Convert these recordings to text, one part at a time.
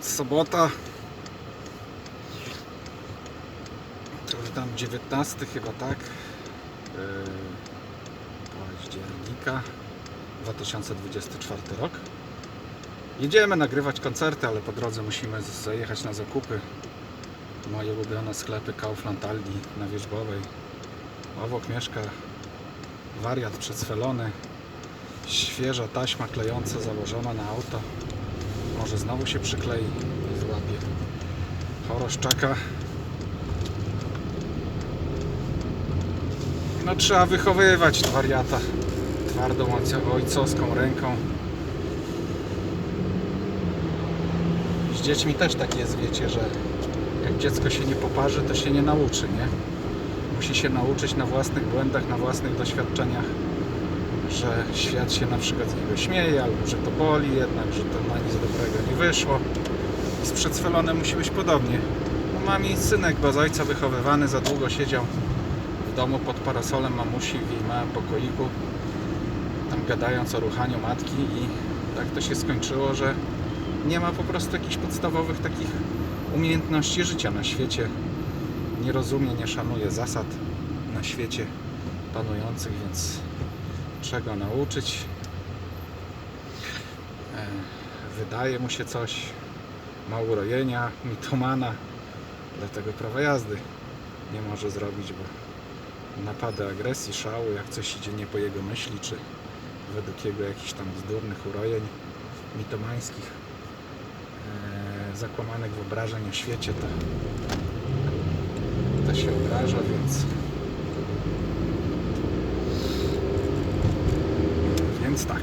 sobota. Już tam 19 chyba tak. Yy, października 2024 rok. Jedziemy nagrywać koncerty, ale po drodze musimy zajechać na zakupy. Moje ulubione sklepy Kaufland Aldi na Wierzbowej. Obok mieszka wariat przedsfelony. Świeża taśma klejąca założona na auto. Może znowu się przyklei i złapie. Choroszczaka. No trzeba wychowywać wariata twardą ojcowską ręką. Z dziećmi też tak jest, wiecie, że jak dziecko się nie poparzy, to się nie nauczy, nie? Musi się nauczyć na własnych błędach, na własnych doświadczeniach, że świat się na przykład z niego śmieje, albo że to boli jednak, że to na nic dobrego nie wyszło. I z przedsfelonem musi być podobnie. No, mam i synek bez ojca wychowywany, za długo siedział w domu pod parasolem mamusi w małym pokoiku, tam gadając o ruchaniu matki i tak to się skończyło, że nie ma po prostu jakichś podstawowych takich umiejętności życia na świecie. Nie rozumie, nie szanuje zasad na świecie panujących, więc czego nauczyć. E, Wydaje mu się coś, ma urojenia, mitomana, dlatego prawa jazdy nie może zrobić, bo napady agresji, szału, jak coś idzie nie po jego myśli, czy według jego jakichś tam bzdurnych urojeń mitomańskich, e, zakłamanych wyobrażeń o świecie, to, to się obraża, więc tak.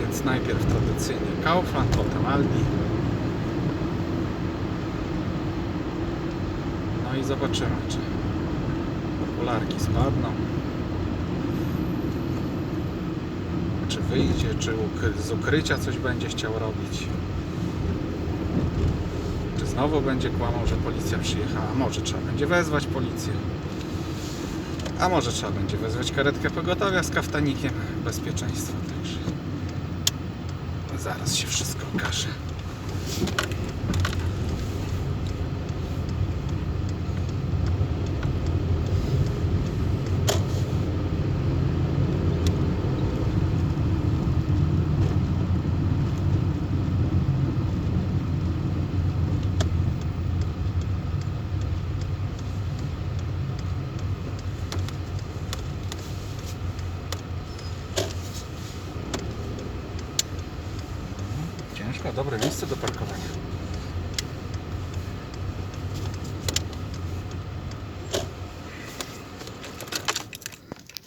Więc najpierw tradycyjnie Kaufland, potem Aldi. No i zobaczymy, czy okularki spadną. Czy wyjdzie, czy z ukrycia coś będzie chciał robić. Czy znowu będzie kłamał, że policja przyjechała? Może trzeba będzie wezwać policję. A może trzeba będzie wezwać karetkę pogotowia z kaftanikiem bezpieczeństwa także. Zaraz się wszystko okaże. парковочка, добре місце до паркування.